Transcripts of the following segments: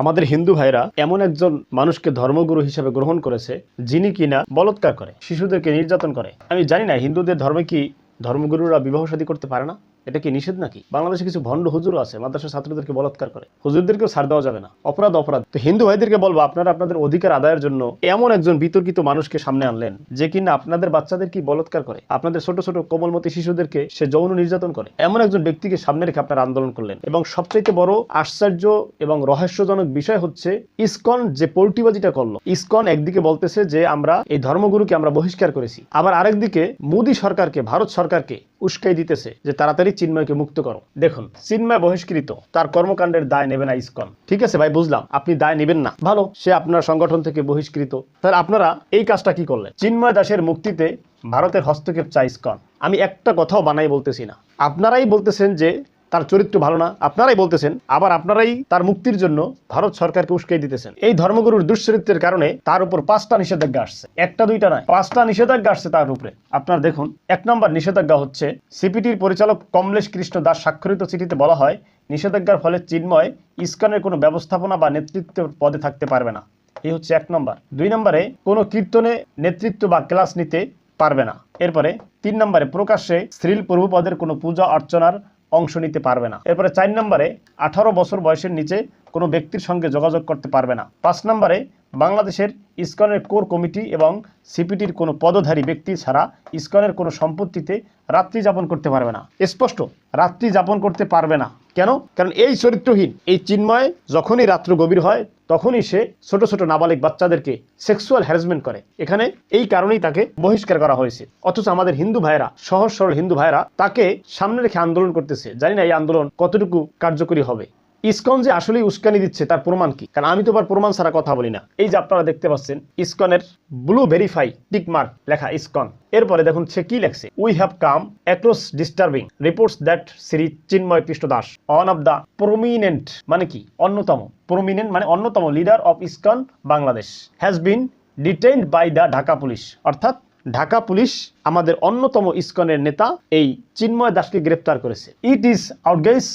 আমাদের হিন্দু ভাইরা এমন একজন মানুষকে ধর্মগুরু হিসেবে গ্রহণ করেছে, যিনি কিনা বলৎকার করে, শিশুদেরকে নির্যাতন করে। আমি জানি না, হিন্দুদের ধর্মে কি ধর্মগুরুরা বিবাহ সাদী করতে পারে না? এটা কি নিষেধ নাকি? বাংলাদেশে কিছু ভণ্ড হুজুরও আছে মাদ্রাসা ছাত্রদেরকে বলাৎকার করে। হুজুরদেরকেও ছাড় দেওয়া যাবে না। অপরাধ অপরাধ। তো হিন্দু ভাইদেরকে বলব, আপনারা আপনাদের অধিকার আদায়ের জন্য এমন একজন বিতর্কিত মানুষকে সামনে আনলেন, যে কিনা আপনাদের বাচ্চাদের কি বলৎকার করে? আপনাদের ছোট ছোট কোমলমতি শিশুদেরকে সে যৌন নির্যাতন করে। এমন একজন ব্যক্তিকে সামনে রেখে আপনারা আন্দোলন করলেন। এবং সবচাইতে বড় আশ্চর্য এবং রহস্যজনক বিষয় হচ্ছে, ইসকন যে পোল্টিবাজিটা করল, ইসকন একদিকে বলতেছে যে আমরা এই ধর্মগুরুকে আমরা বহিষ্কার করেছি। আবার আরেকদিকে মোদী সরকারকে, ভারত সরকারকে উস্কাই দিতেছে যে তাড়াতাড়ি চিন্ময়কে মুক্ত করো। দেখুন, চিন্ময় বহিষ্কৃত, তার কর্মকাণ্ডের দায় নেবে না ইসকন। ঠিক আছে ভাই, বুঝলাম, আপনি দায় নেবেন না। ভালো, সে আপনার সংগঠন থেকে বহিষ্কৃত। তার আপনারা এই কাজটা কি করলেন? চিন্ময় দাসের মুক্তিতে ভারতের হস্তক্ষেপ চাই ইসকন। আমি একটা কথাও বানাই বলতেছি না। আপনারাই বলতেছেন যে তার চরিত্র ভালো না, আপনারাই বলতেছেন, আবার আপনারাই তার মুক্তির জন্য ভারত সরকারকে উস্কাই দিতেছেন। এই ধর্মগুরুর দুশ্চরিত্রের কারণে তার উপর পাঁচটা নিষেধাজ্ঞা আসছে। একটা, দুইটা নয়, পাঁচটা নিষেধাজ্ঞা আসছে তার উপরে। আপনার দেখুন, এক নম্বর নিষেধাজ্ঞা হচ্ছে, সিপিটির পরিচালক কমলেশ কৃষ্ণ দাস স্বাক্ষরিত চিঠিতে বলা হয়, নিষেধাজ্ঞার ফলে চিন্ময় ইস্কনের কোনো ব্যবস্থাপনা বা নেতৃত্ব পদে থাকতে পারবে না। এই হচ্ছে এক নম্বর। দুই নম্বরে, কোনো কীর্তনে নেতৃত্ব বা ক্লাস নিতে পারবে না। এরপরে, তিন নম্বরে প্রকাশ্যে শ্রীল প্রভুপদের কোনো পূজা, অর্চনার অংশ নিতে পারবে না। এরপরে চার নম্বরে আঠারো বছর বয়সের নিচে কোনো ব্যক্তির সঙ্গে যোগাযোগ করতে পারবে না। পাঁচ নম্বরে বাংলাদেশের ইস্কনের কোর কমিটি এবং সিপিটির কোনো পদধারী ব্যক্তি ছাড়া ইসকনের কোনো সম্পত্তিতে রাত্রি যাপন করতে পারবে না। স্পষ্ট রাত্রি যাপন করতে পারবে না। কেন? কারণ এই চরিত্রহীন, এই চিন্ময় যখনই রাত্র গভীর হয়, তখনই সে ছোট ছোট নাবালিক বাচ্চাদেরকে সেক্সুয়াল হ্যারাসমেন্ট করে। এখানে এই কারণেই তাকে বহিষ্কার করা হয়েছে। অথচ আমাদের হিন্দু ভাইরা সহজ সরল হিন্দু ভাইরা তাকে সামনে রেখে আন্দোলন করতেছে। জানি না এই আন্দোলন কতটুকু কার্যকরী হবে। ইসকন যে আসলেই উস্কানি দিচ্ছে, তার প্রমাণ কি? কারণ আমি তো আবার প্রমাণ ছাড়া কথা বলি না। এই যে আপনারা দেখতে পাচ্ছেন, ইসকনের ব্লু ভেরিফাই টিক মার্ক লেখা ইসকন। এরপরে দেখুন সে কি লেখছে? We have come across disturbing reports that Shri Chinmoy Krishna Das one of the prominent মানে কি? অন্যতম। প্রমিনেন্ট মানে অন্যতম leader of ISKCON Bangladesh. Has been detained by the Dhaka police অর্থাৎ ঢাকা পুলিশ আমাদের অন্যতম ইসকনের নেতা এই চিন্ময় দাসকে গ্রেপ্তার করেছে। It is outrageous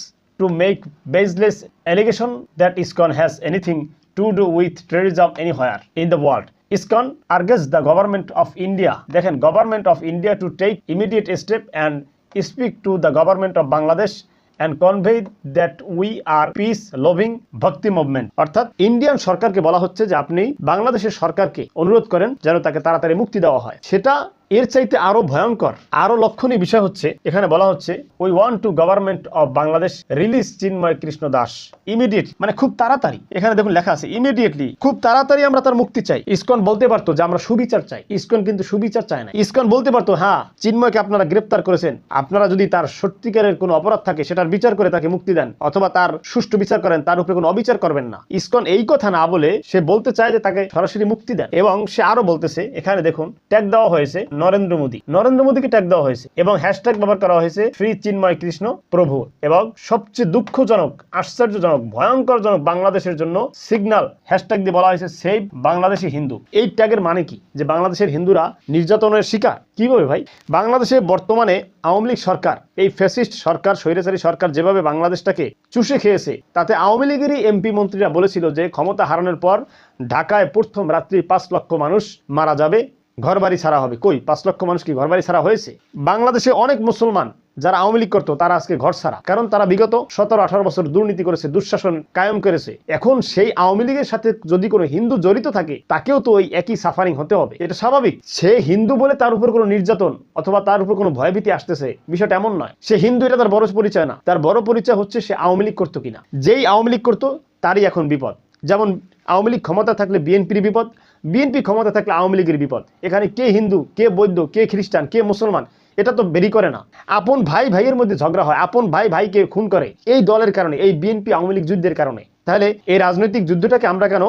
to make baseless allegation that ISKCON has anything to do with terrorism anywhere in the world. ISKCON urges the government of India, দেখেন government of India to take immediate step and speak to the government of Bangladesh and convey that we are peace loving bhakti movement অর্থাৎ Indian সরকারকে বলা হচ্ছে যে আপনি বাংলাদেশের সরকারকে অনুরোধ করেন যেন তাকে তাড়াতাড়ি মুক্তি দেওয়া হয় সেটা এর চাইতে আরও ভয়ঙ্কর, আরও লক্ষণীয় বিষয় হচ্ছে, এখানে বলা হচ্ছে we want to government of Bangladesh release Chinmoy Krishna Das immediate মানে খুব তাড়াতাড়ি। এখানে দেখুন লেখা আছে ইমিডিয়েটলি খুব তাড়াতাড়ি আমরা তার মুক্তি চাই। ইসকন বলতে পারতো যে আমরা সুবিচার চাই। ইসকন কিন্তু সুবিচার চায় না ইসকন বলতে পারতো হ্যাঁ চিন্ময়কে আপনারা গ্রেপ্তার করেছেন। আপনারা যদি তার সত্যিকারের কোনো অপরাধ থাকে, সেটার বিচার করে তাকে মুক্তি দেন, অথবা তার সুষ্ঠু বিচার করেন, তার উপরে কোনো অবিচার করবেন না। ইসকন এই কথা না বলে সে বলতে চায় যে তাকে সরাসরি মুক্তি দেন। এবং সে আরও বলতেছে, এখানে দেখুন ট্যাগ দেওয়া হয়েছে নরেন্দ্র মোদী। নরেন্দ্র মোদীকে ট্যাগ দেওয়া হয়েছে এবং হ্যাশট্যাগ ব্যবহার করা হয়েছে শ্রী চিন্ময় কৃষ্ণ প্রভু এবং সবচেয়ে দুঃখজনক, আশ্চর্যজনক, ভয়ঙ্করজনক বাংলাদেশের জন্য সিগন্যাল হ্যাশট্যাগ দিয়ে বলা হয়েছে সেভ বাংলাদেশি হিন্দু। এই ট্যাগের মানে কি? যে বাংলাদেশের হিন্দুরা নির্যাতনের শিকার। কীভাবে ভাই? বাংলাদেশে বর্তমানে আওয়ামী লীগ সরকার, এই ফ্যাসিস্ট সরকার, স্বৈরাচারী সরকার যেভাবে বাংলাদেশটাকে চুষে খেয়েছে, তাতে আওয়ামী লীগেরই এমপি মন্ত্রীরা বলেছিল যে ক্ষমতা হারানোর পর ঢাকায় প্রথম রাত্রি পাঁচ লক্ষ মানুষ মারা যাবে। ঘর বাড়ি ছাড়া হবে। কই? পাঁচ লক্ষ মানুষ কি ঘর বাড়ি ছাড়া হয়েছে? বাংলাদেশে অনেক মুসলমান যারা আওয়ামী লীগ করতো, তারা আজকে ঘর ছাড়া। কারণ তারা বিগত সতেরো, আঠারো বছর দুর্নীতি করেছে, দুঃশাসন কায়েম করেছে। এখন সেই আওয়ামী লীগের সাথে যদি কোনো হিন্দু জড়িত থাকে, তাকেও তো ওই একই সাফারিং হতে হবে। এটা স্বাভাবিক। সে হিন্দু বলে তার উপর কোনো নির্যাতন অথবা তার উপর কোনো ভয়ভীতি আসতেছে, বিষয়টা এমন নয়। সে হিন্দু, এটা তার বড় পরিচয় না। তার বড় পরিচয় হচ্ছে সে আওয়ামী লীগ করতো কিনা। যেই আওয়ামী লীগ করতো, তারই এখন বিপদ। যেমন আওয়ামী লীগ ক্ষমতা থাকলে বিএনপির বিপদ, বিএনপি ক্ষমতা থাকলে আওয়ামী লীগের বিপদ। এখানে কে হিন্দু, কে বৌদ্ধ, কে খ্রিস্টান, কে মুসলমান, এটা তো বেরি করে না। আপন ভাই ভাইয়ের মধ্যে ঝগড়া হয়, আপন ভাই ভাইকে খুন করে। এই দলের কারণে, এই বিএনপি আওয়ামী লীগ যুদ্ধের কারণে। তাহলে এই রাজনৈতিক যুদ্ধটাকে আমরা কেন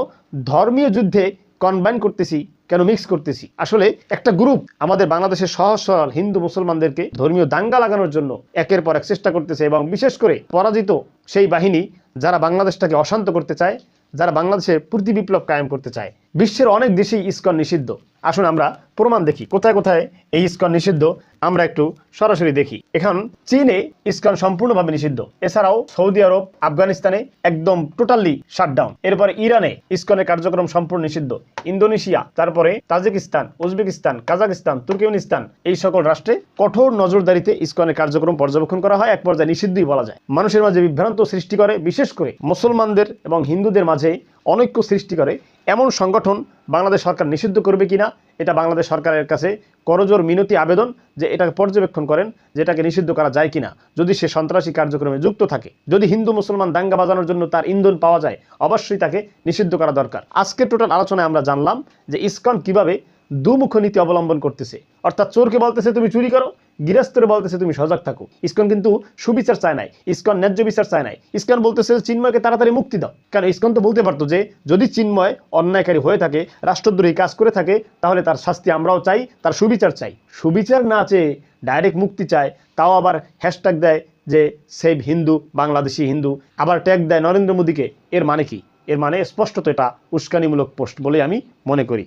ধর্মীয় যুদ্ধে কনবাইন করতেছি, কেন মিক্স করতেছি? আসলে একটা গ্রুপ আমাদের বাংলাদেশের সহজ সরল হিন্দু মুসলমানদেরকে ধর্মীয় দাঙ্গা লাগানোর জন্য একের পর এক চেষ্টা করতেছে এবং বিশেষ করে পরাজিত সেই বাহিনী যারা বাংলাদেশটাকে অশান্ত করতে চায় যারা বাংলাদেশে প্রতি বিপ্লব কায়েম করতে চায়। বিশ্বের অনেক দেশেই ইস্কন নিষিদ্ধ। আসুন আমরা প্রমাণ দেখি, কোথায় কোথায় এই ইস্কন নিষিদ্ধ, আমরা একটু সরাসরি দেখি। এখন চীনে ইস্কন সম্পূর্ণভাবে নিষিদ্ধ। এছাড়াও সৌদি আরব, আফগানিস্তানে একদম টোটালি শাটডাউন এরপরে ইরানে ইস্কনের কার্যক্রম সম্পূর্ণ নিষিদ্ধ। ইন্দোনেশিয়া, তারপরে তাজিকিস্তান, উজবেকিস্তান, কাজাকিস্তান, তুর্কমেনিস্তান, এই সকল রাষ্ট্রে কঠোর নজরদারিতে ইস্কনের কার্যক্রম পর্যবেক্ষণ করা হয়, এক পর্যায়ে নিষিদ্ধই বলা যায়। মানুষের মাঝে বিভ্রান্ত সৃষ্টি করে, বিশেষ করে মুসলমানদের এবং হিন্দুদের মাঝে অনৈক্য সৃষ্টি করে এমন সংগঠন বাংলাদেশ সরকার নিষিদ্ধ করবে কিনা, এটা বাংলাদেশ সরকারের কাছে করজোর মিনতি আবেদন যে এটাকে পর্যবেক্ষণ করেন যে এটাকে নিষিদ্ধ করা যায় কিনা। যদি সে সন্ত্রাসী কার্যক্রমে যুক্ত থাকে, যদি হিন্দু মুসলমান দাঙ্গা বাজানোর জন্য তার ইন্ধন পাওয়া যায়, অবশ্যই তাকে নিষিদ্ধ করা দরকার। আজকের টোটাল আলোচনায় আমরা জানলাম যে ইসকন কীভাবে দুমুখ নীতি অবলম্বন করতেছে। অর্থাৎ চোরকে বলতেছে, তুমি চুরি করো। গৃহস্থরে বলতেছে, তুমি সজাগ থাকো। ইসকন কিন্তু সুবিচার চায় নাই। ইসকন ন্যায্য বিচার চায় নাই। ইসকন বলতেছে, চিন্ময়কে তাড়াতাড়ি মুক্তি দাও। কারণ ইসকন তো বলতে পারতো যে, যদি চিন্ময় অন্যায়কারী হয়ে থাকে, রাষ্ট্রদ্রোহী কাজ করে থাকে, তাহলে তার শাস্তি আমরাও চাই, তার সুবিচার চাই। সুবিচার না চেয়ে ডাইরেক্ট মুক্তি চায়, তাও আবার হ্যাশট্যাগ দেয় যে, সেভ হিন্দু, বাংলাদেশি হিন্দু। আবার ট্যাগ দেয়, নরেন্দ্র মোদীকে। এর মানে কি? এর মানে স্পষ্টত এটা উস্কানিমূলক পোস্ট বলে আমি মনে করি।